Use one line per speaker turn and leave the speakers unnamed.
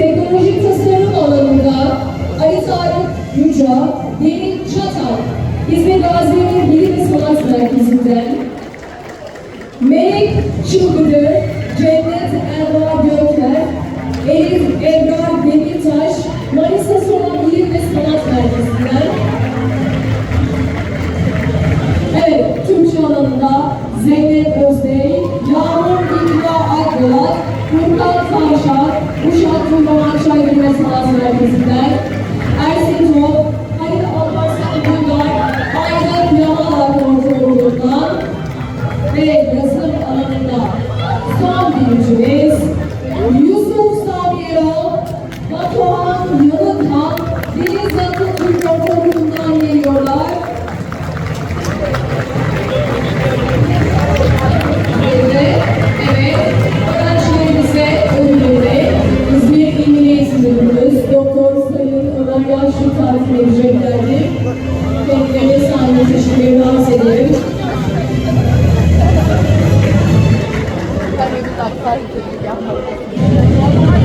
Teknolojik tasarım alanında Ali Tarık Yüca, Derin Çatal, İzmir Gazi'nin Bilim ve Sanat Merkezi'nden. Melek Çılgırı, Cennet Erdoğan Gökler, Elif Ebrar Demirtaş, Manisa Soğan Bilim ve Sanat Merkezi'nden. Evet, Türkçe alanında Zeynep Özdey, Tavşan, Uşak Bilim ve Sanat Merkezi'nden Ersin Top, Halil Alparslan Bulgar, Aydın Yamalak Ortaokulu'ndan ve yazılım alanında son birincimiz Yusuf takip edeceklerdir. Kendilerine sahne teşekkürlerimi arz ederim.
Tabii bir dakika yapalım.